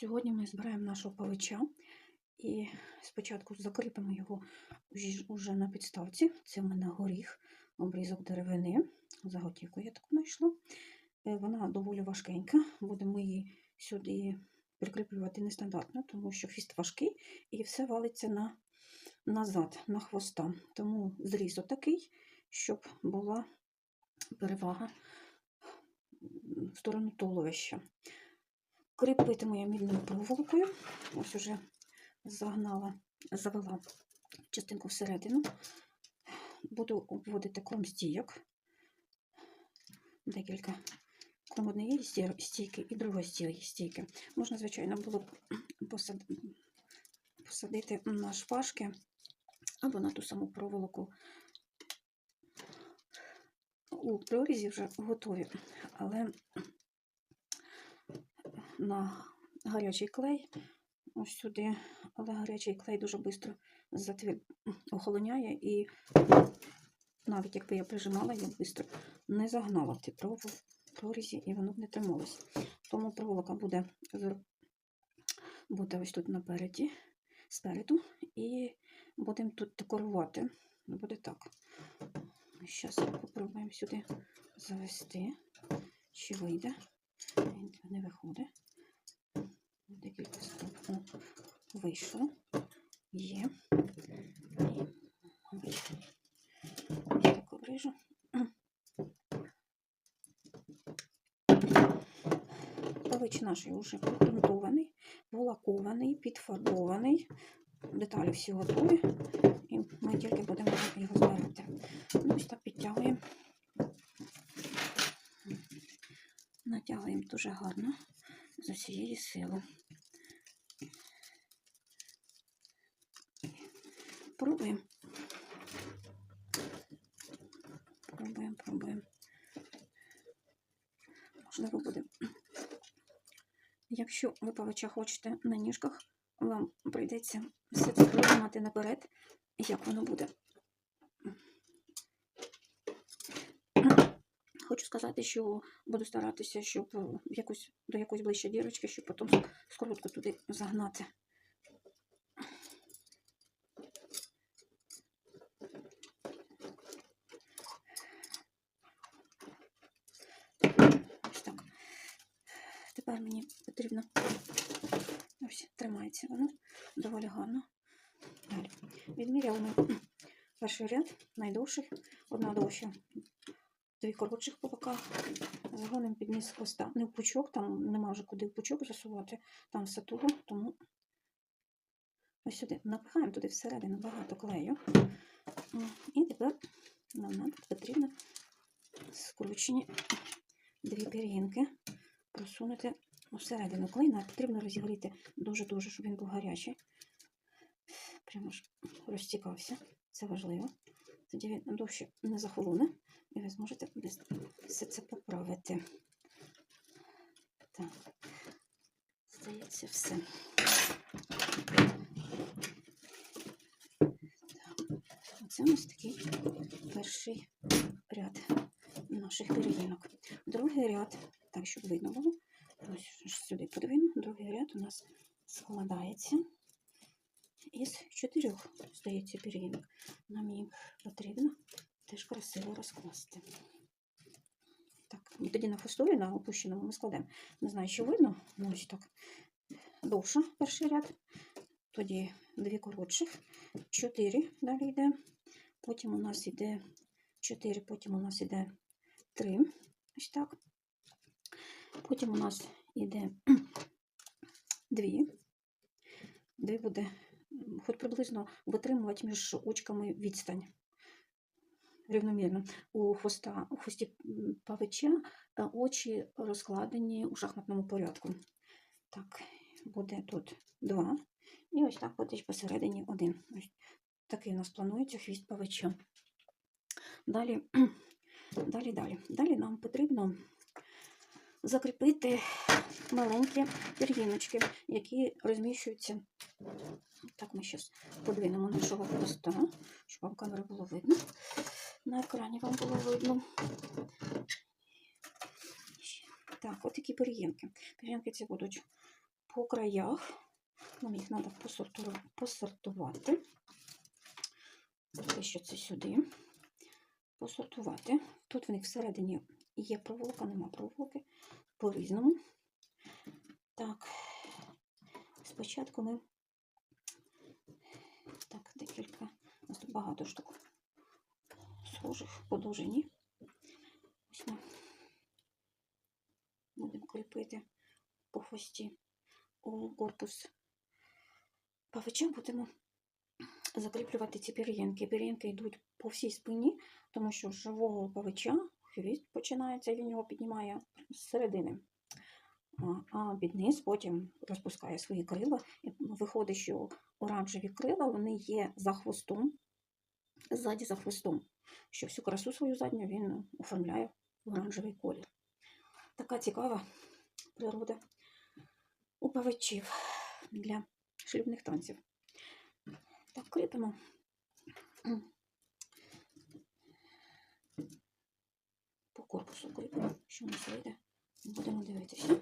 Сьогодні ми збираємо нашого павича і спочатку закріпимо його уже на підставці. Це в мене горіх, обрізок деревини. Заготівку я таку знайшла. Е, Вона доволі важкенька. Будемо її сюди прикріплювати нестандартно, тому що хвіст важкий і все валиться на, назад, на хвоста. Тому зріз отакий, щоб була перевага в сторону туловища. Кріпитиму я мідною проволокою. Ось уже загнала, завела частинку всередину. Буду обводити кром стійок. Декілька кром однієї стійки і другої стій- стійки. Можна, звичайно, було посадити на шпажки або на ту саму проволоку. У прорізі вже готові, але на гарячий клей ось сюди, але гарячий клей дуже швидко затвір... охолоняє і навіть якби я прижимала, я швидко не загнала в ті прорізі і воно б не трималось. Тому проволока буде, буде ось тут напереді, спереду, і будемо тут декорувати. Буде так. Зараз спробуємо сюди завести, чи вийде. Не виходить. Декілька спроб О, вийшло. Є. Я так обрежу. Павич наш вже підґрунтований, волакований, підфарбований. Деталі всі готові. І ми тільки будемо його збирати. Ось так підтягуємо. Натягуємо дуже гарно з усієї сили. Пробуємо. Пробуємо, пробуємо. Можливо, буде. Якщо ви павича хочете на ніжках, вам прийдеться все це придумати наперед, як воно буде. Хочу сказати, що буду старатися, щоб якусь, до якоїсь ближче дірочки, щоб потім скоротку туди загнати. Ось так. Тепер мені потрібно. Ось, тримається воно доволі гарно. Далі. Відміряли ми перший ряд найдовший, одна довша, дві коротших по боках. Загонимо під низ хвоста. Не в пучок, там нема вже куди в пучок засувати, там все туго, тому ось сюди напихаємо туди всередину багато клею. І тепер нам потрібно скручені дві пір'їнки просунути всередину. Клей нам потрібно розігріти дуже-дуже, щоб він був гарячий. Прямо ж розтікався. Це важливо. Тоді він довше не захолоне, і ви зможете все це поправити. Так, здається, все. Оце у нас такий перший ряд наших пір'їнок. Другий ряд, так, щоб видно було, ось сюди подвину, другий ряд у нас складається із чотирьох, здається, пір'їнок. Нам їх потрібно теж красиво розкласти. Так, тоді на хвостові, на опущеному ми складемо. Не знаю, що видно, ну ось так. Довше перший ряд, тоді дві коротших, чотири далі йде. Потім у нас йде чотири, потім у нас йде три. Ось так. Потім у нас йде дві. Дві буде хоч приблизно витримувати між очками відстань. Рівномірно. У хвоста, у хвості павича е, очі розкладені у шахматному порядку. Так, буде тут два. І ось так буде посередині один. Ось такий у нас планується хвіст павича. Далі, далі, далі. Далі нам потрібно закріпити маленькі пір'їночки, які розміщуються. Так, ми зараз подвинемо нашого хвоста, щоб вам камеру було видно. На екрані вам було видно. Так, от такі пір'їнки. Пір'їнки ці будуть по краях. Нам їх треба посортувати. Що це сюди. Посортувати. Тут в них всередині є проволока, нема проволоки. По-різному. Так, спочатку ми так, декілька. У нас тут багато штук схожих по довжині. Ось ми будемо кріпити по хвості у корпус павича будемо закріплювати ці пір'їнки. Пір'їнки йдуть по всій спині, тому що живого павича хвіст починається, він його піднімає з середини. А- під низ потім розпускає свої крила. І виходить, що оранжеві крила вони є за хвостом, ззаді за хвостом, що всю красу свою задню він оформляє в оранжевий колір. Така цікава природа у павичів для шлюбних танців. Так, кріпимо. Корпусу кріпимо, що у нас вийде. Будемо дивитися.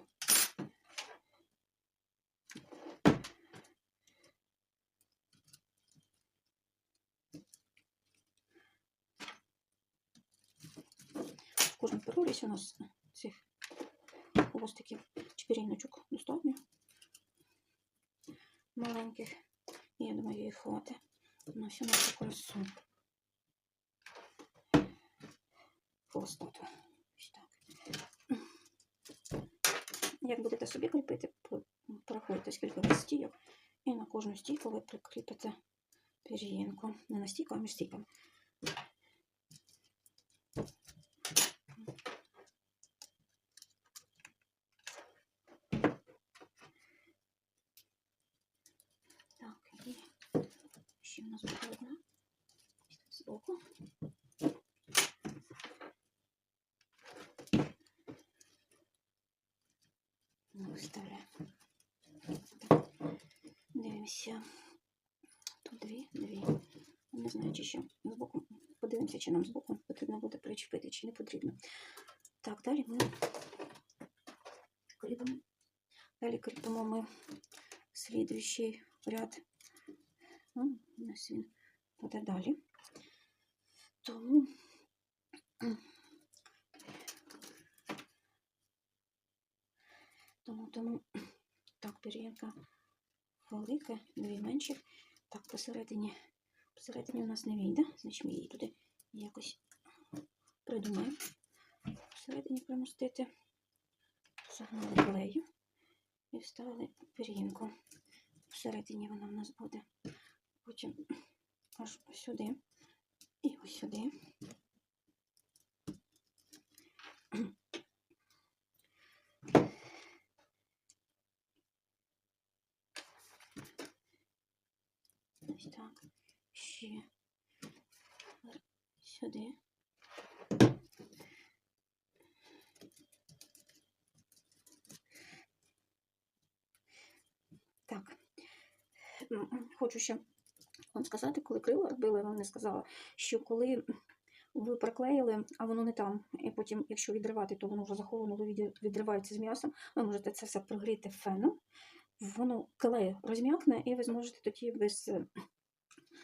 В кожному прорізі у нас цих хвостиків чпиріночок достатньо маленьких. І я думаю, їх хватить на всю нашу Хвостату. Як будете собі кріпити, проходите скільки стійок, і на кожну стійку ви прикріпите пір'їнку. Не на стійку, а між стійками. Так, і ще в нас буде одна збоку. Ну, виставляємо. Так, дивимося. Тут дві, дві. Не знаю, ще збоку. Подивимося, чи нам збоку потрібно буде причепити, чи не потрібно. Так, далі ми кріпимо. Далі кріпимо ми слідуючий ряд. Ну, у нас він буде далі. Тому тому, тому так, пір'їнка велика, дві менших. Так, посередині, посередині у нас не вийде, значить ми її туди якось придумаємо. Всередині примостити, загнали клею і вставили пір'їнку. Всередині вона в нас буде. Потім аж сюди і ось сюди. Ось так. Ще сюди. Так. М, м, Хочу ще вам сказати, коли крила робили, я вам не сказала, що коли ви приклеїли, а воно не там, і потім, якщо відривати, то воно вже віді- відривається з м'ясом, ви можете це все прогріти феном, воно клей розм'якне, і ви зможете тоді без е,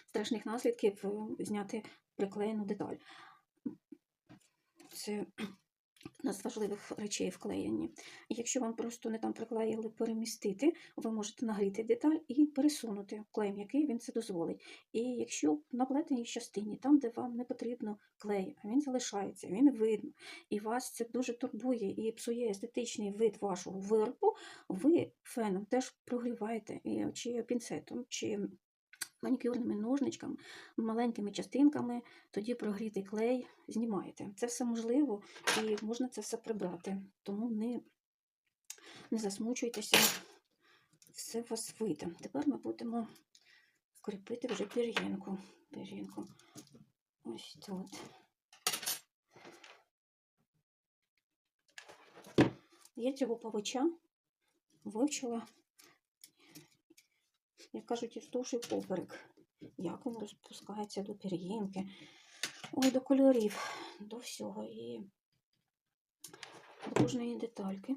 страшних наслідків е, зняти приклеєну деталь. Це з важливих речей вклеєнні. Якщо вам просто не там приклеїли перемістити, ви можете нагріти деталь і пересунути клей, який він це дозволить. І якщо на плетеній частині, там, де вам не потрібно клей, а він залишається, він видно, і вас це дуже турбує і псує естетичний вид вашого виробу, ви феном теж прогріваєте, чи пінцетом, чи манікюрними ножничками, маленькими частинками, тоді прогрітий клей знімаєте. Це все можливо і можна це все прибрати. Тому не, не засмучуйтеся, все у вас вийде. Тепер ми будемо кріпити вже пір'їнку. Пір'їнку. Ось тут. Я цього павича вивчила, як кажуть, вздовж і поперек. Як він розпускається до пір'їнки, ой, до кольорів, до всього. І до кожної детальки.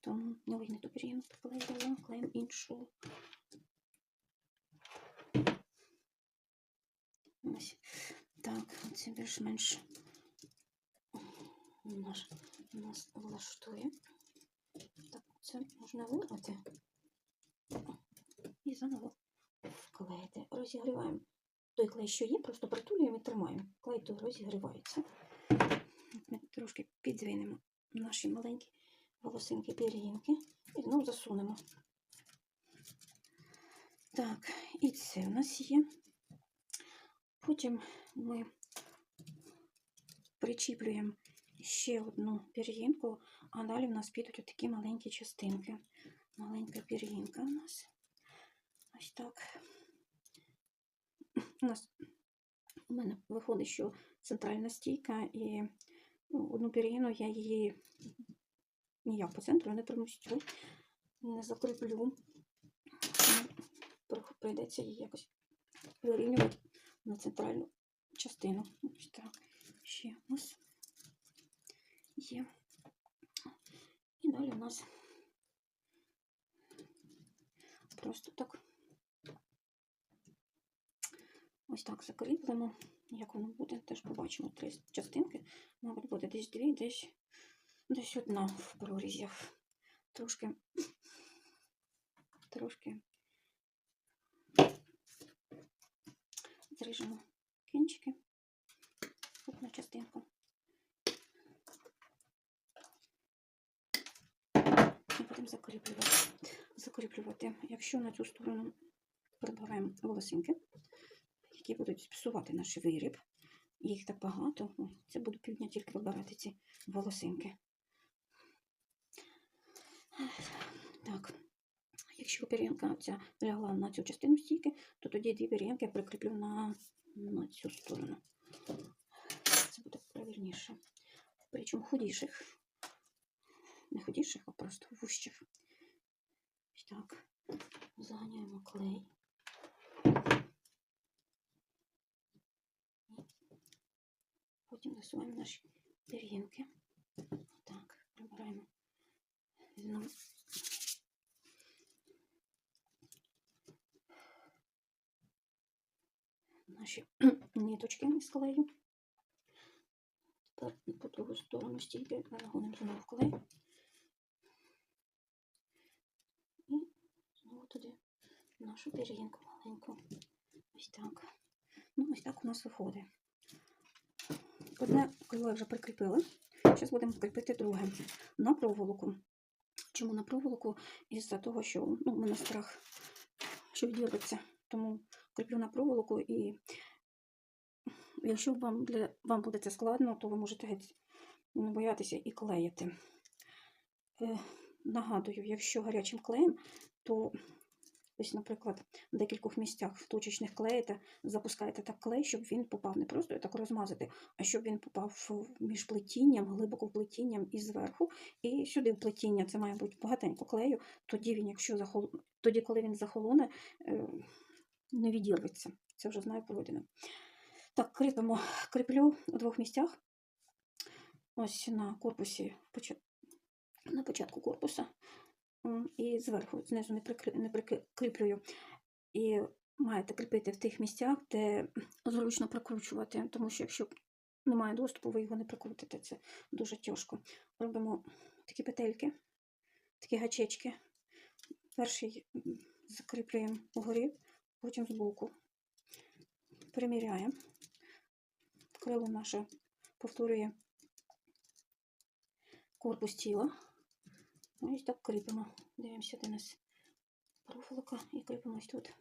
Тому ой, не ту пір'їну приклеїла, клеїмо іншу. Так, це більш-менш наш, нас влаштує. Так, це можна вирвати і заново вклеїти. Розігріваємо. Той клей, що є, просто притулюємо і тримаємо. Клей той розігрівається. Ми трошки підзвінемо наші маленькі волосинки пір'їнки і знову засунемо. Так, і це у нас є. Потім ми причіплюємо ще одну пір'їнку, а далі в нас підуть такі маленькі частинки. Маленька пір'їнка у нас. Ось так. У нас у мене виходить, що центральна стійка, і ну, одну пір'їну я її ніяк по центру не примістю, не закріплю. Прийдеться її якось вирівнювати на центральну частину. Ось так. Ще нас є. І далі у нас просто так. Ось так закріплемо. Як воно буде, теж побачимо три частинки. Мабуть, буде десь дві, десь, десь одна в прорізях. Трошки, трошки зріжемо кінчики. Одну частинку. Будемо закріплювати. закріплювати. Якщо на цю сторону прибираємо волосинки, які будуть псувати наш виріб, їх так багато, це буду півдня тільки вибирати ці волосинки. Так, якщо пір'янка ця лягла на цю частину стійки, то тоді дві пір'янки прикріплю на, на цю сторону. Це буде правильніше. Причому худіших. Не худіших, а просто вущих. Так. Заганяємо клей. Потім засуваємо наші пір'їнки. Так, прибираємо знову. Наші ниточки із клею. Тепер по другу сторону стійки нагонимо знову клей. І знову туди нашу пір'їнку маленьку. Ось так. Ну, ось так у нас виходить. Одне крило вже прикріпили. Зараз будемо кріпити друге на проволоку. Чому на проволоку? Із-за того, що ну, мене страх, що відірветься. Тому кріплю на проволоку і якщо вам, для, вам буде це складно, то ви можете геть не боятися і клеїти. Е, нагадую, якщо гарячим клеєм, то ось, наприклад, в декількох місцях точечних клеїте, запускаєте так клей, щоб він попав не просто так розмазати, а щоб він попав між плетінням, глибоко плетінням і зверху, і сюди плетіння, це має бути багатенько клею, тоді він, якщо захол... тоді, коли він захолоне, е, не відірветься. Це вже знаю пройдено. Так, кріпимо, кріплю у двох місцях. Ось на корпусі, на початку корпуса. І зверху, знизу не, прикрі... не прикріплюю. І маєте кріпити в тих місцях, де зручно прикручувати, тому що якщо немає доступу, ви його не прикрутите. Це дуже тяжко. Робимо такі петельки, такі гачечки. Перший закріплюємо вгорі, потім збоку. Приміряємо. Крило наше повторює корпус тіла. Ну, Ось так кріпимо. Дивимося, де у нас проволока і кріпимо ось тут.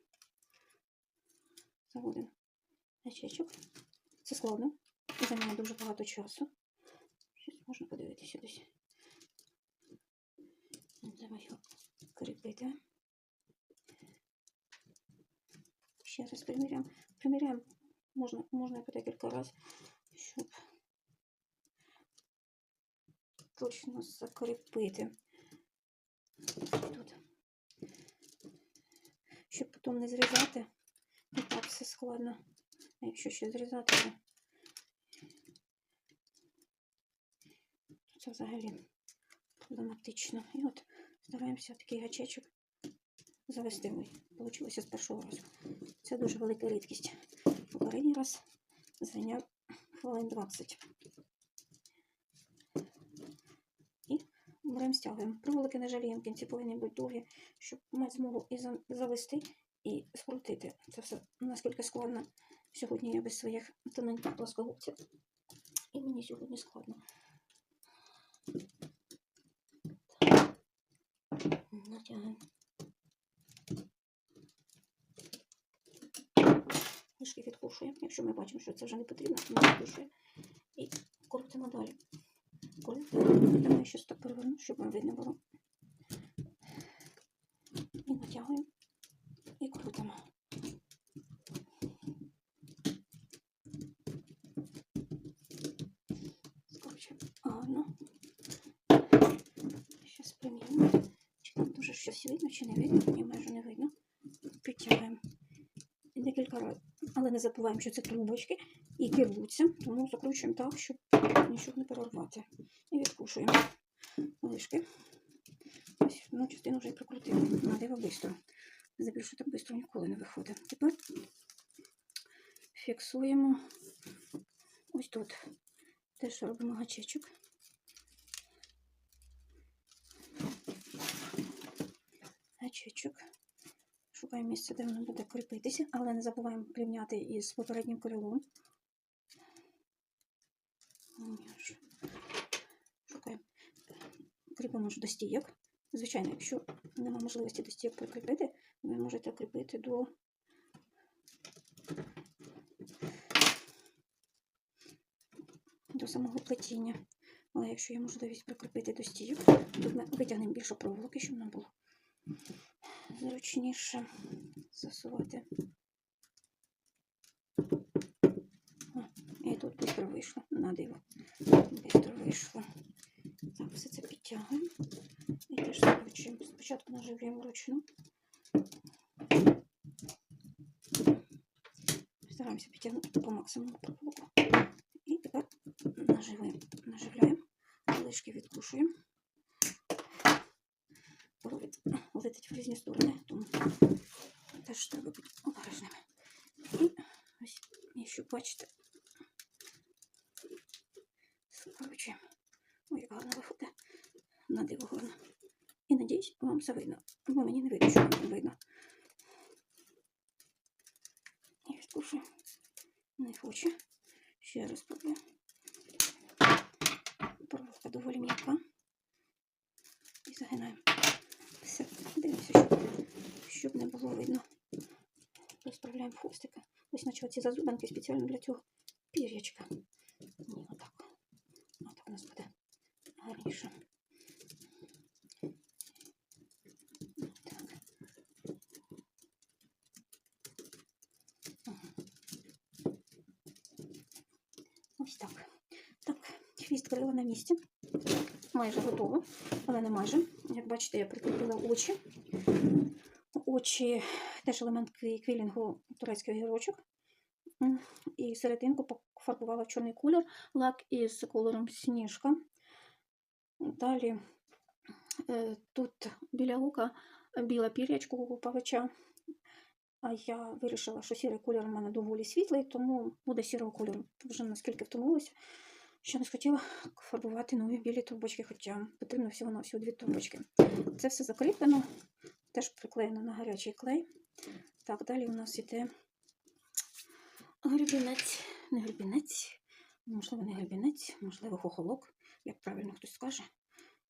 Заводимо гачечок. Це складно. Займає дуже багато часу. Щось можна подивитися десь. Треба його кріпити. Ще раз приміряємо. Приміряємо можна, можна по декілька разів, щоб точно закріпити тут. Щоб потім не зрізати. І так все складно. А якщо ще зрізати, то це взагалі проблематично. І от Стараємося такий гачечок завести. Получилося з першого разу. Це дуже велика рідкість. Попередній раз зайняв хвилин 20. І беремо стягуємо. Проволоки не жаліємо, кінці повинні бути довгі, щоб мати змогу і завести, і скрутити. Це все наскільки складно. Сьогодні я без своїх тоненьких плоскогубців. І мені сьогодні складно. Натягуємо. Трішки відкушуємо. Якщо ми бачимо, що це вже не потрібно, то ми відкушуємо. І крутимо далі. Крутимо. Я щось так переверну, щоб вам видно було. І натягуємо. І крутимо. Скручуємо. Гарно. Щас приміримо. Чи там дуже щось видно, чи не видно? Ні, майже не видно. Підтягуємо. Декілька разів. Але не забуваємо, що це трубочки і кивуться, тому закручуємо так, щоб нічого не перервати. І відкушуємо лишки. Ось одну частину вже і прикрутили. Надиво швидко. Забільше так швидко ніколи не виходить. Тепер фіксуємо ось тут. Теж робимо гачечок. Гачечок. Шукаємо місце, де воно буде кріпитися, але не забуваємо рівняти із попереднім крилом. Ось. Шукаємо. Ж до стійок. Звичайно, якщо немає можливості до стійок прикріпити, ви можете кріпити до до самого плетіння. Але якщо є можливість прикріпити до стійок, то ми витягнемо більше проволоки, щоб нам було зручніше засувати. О, і тут швидко вийшло. На диво. Швидко вийшло. Так, все це підтягуємо. І теж закручуємо. Спочатку наживляємо вручну. Стараємося підтягнути по максимуму проволоку. І тепер наживаємо, наживляємо, лишки відкушуємо. Провід летить в різні сторони, тому теж треба бути обережними. І ось, якщо бачите, скручуємо. Ой, як гарно виходить. На диво гарно. І надіюсь, вам все видно. Бо мені не видно, що вам видно. І відкушую. Не хоче. Ще раз пробую. Проволока доволі м'яка. І загинаємо. Все, дивимося, щоб, щоб не було видно. Розправляємо хвостика. Ось наче ці зазубанки спеціально для цього пір'ячка. Ні, отак. Отак у нас буде гарніше. Так. Ага. Ось так. Так, хвіст крила на місці. Майже готово, але не майже. Як бачите, я прикріпила очі. Очі теж елемент квілінгу турецький огірочок. І серединку пофарбувала в чорний колір, лак із кольором сніжка. Далі е, тут біля ока біла пір'ячко у павича. А я вирішила, що сірий колір у мене доволі світлий, тому буде сірого кольору. Вже наскільки втомилася, що не схотіла фарбувати нові білі трубочки, хоча потрібно всього на всього дві трубочки. Це все закріплено, теж приклеєно на гарячий клей. Так, далі у нас іде гребінець, не гребінець, можливо, не гребінець, можливо, хохолок, як правильно хтось скаже.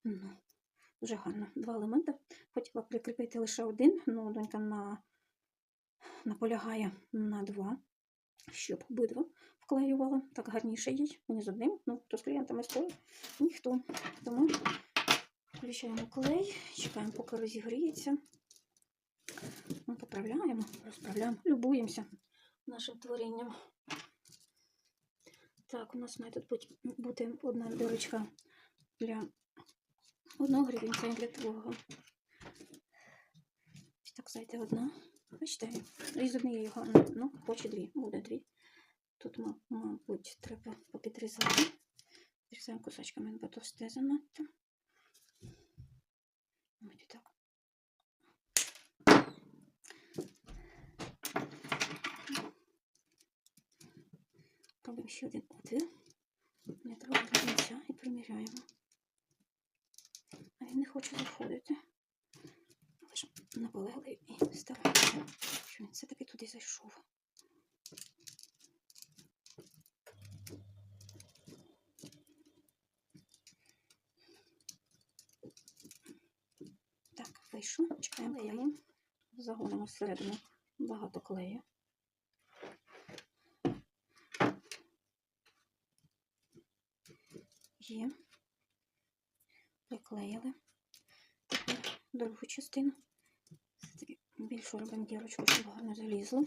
Ну, дуже гарно. Два елементи. Хотіла прикріпити лише один, але донька на... наполягає на два, щоб обидва вклеювала. Так гарніше їй. Мені з одним, ну, то з клієнтами стоїть ніхто. Тому включаємо клей, чекаємо, поки розігріється. Ну, поправляємо, розправляємо, любуємося нашим творінням. Так, у нас має тут бути, одна дирочка для одного гривінця і для. Ось так, зайде одна. Бачите, із однієї гарно, ну, хоче дві, буде дві. Тут, мабуть, треба попідрізати. Підрізаємо кусочками, бо товсте занадто. О, Ось так. Робимо ще один отвір. Не треба до кінця і приміряємо. А він не хоче заходити. Але ж наполегли і стараємося, що він все-таки туди зайшов. Так, вийшов. Чекаємо клею. Загонимо всередину багато клею. Є. Приклеїли. Тепер другу частину. Все-таки більшу робимо дірочку, щоб гарно залізло.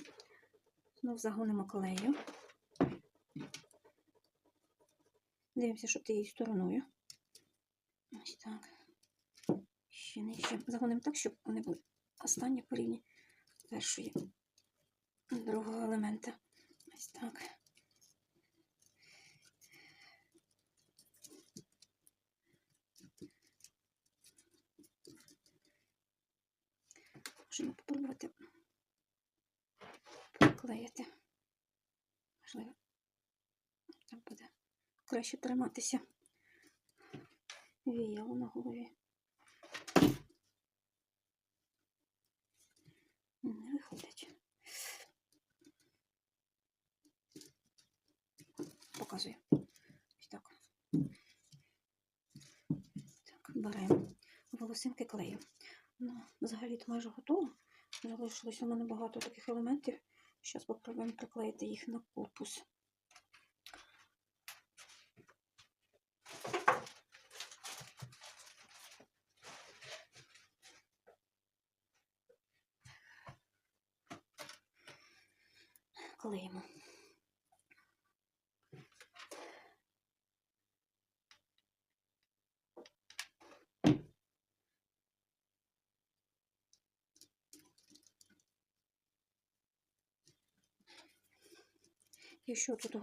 Знов загонимо клею. Дивимося, щоб тією стороною. Ось так. Ще нижче. Загонимо так, щоб вони були останні по першої другого елемента. Ось так. Можемо попробувати приклеїти. Можливо, так буде краще триматися віяло на голові. Не виходить. Показую. Ось так. Так, беремо волосинки клею. Ну, взагалі то майже готово. Залишилось у мене багато таких елементів. Зараз попробуємо приклеїти їх на корпус. Клеїмо. Якщо тут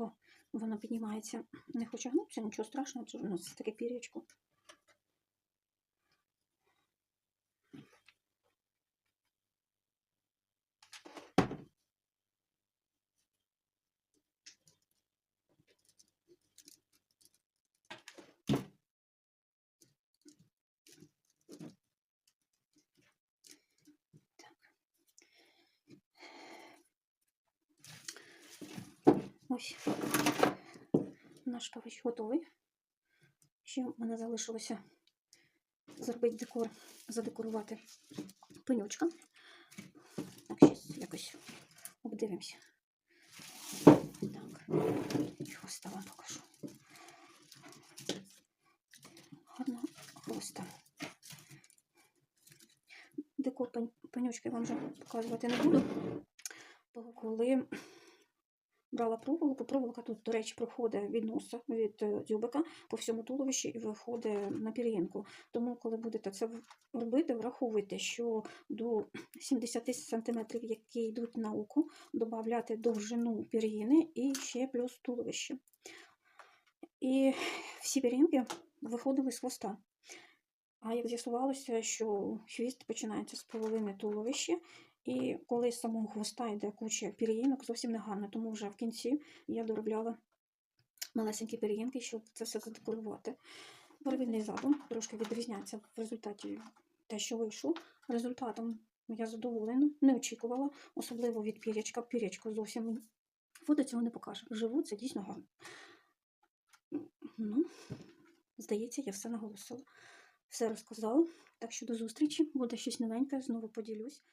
воно піднімається, не хоче гнутися, нічого страшного, це у нас таке пір'ячко. Ось наш кавич готовий. Ще в мене залишилося зробити декор, задекорувати пенючка. Так, зараз якось обдивимося. Так, і хвоста покажу. Гарно хвоста. Декор пен- пенючки вам вже показувати не буду, бо коли брала проволоку. Проволока тут, до речі, проходить від носа, від е, дзюбика по всьому туловищі і виходить на пір'їнку. Тому, коли будете це робити, враховуйте, що до 70 см, які йдуть на око, додати довжину пір'їни і ще плюс туловище. І всі пір'їнки виходили з хвоста. А як з'ясувалося, що хвіст починається з половини туловища, і коли з самого хвоста йде куча пір'їнок, зовсім не гарно, тому вже в кінці я доробляла малесенькі пір'їнки, щоб це все задекорувати. Первинний задум трошки відрізняється в результаті те, що вийшло. Результатом я задоволена, не очікувала, особливо від пірячка. Пірячко зовсім фото цього не покаже. Вживу це дійсно гарно. Ну, здається, я все наголосила. Все розказала. Так що до зустрічі, буде щось новеньке, знову поділюсь.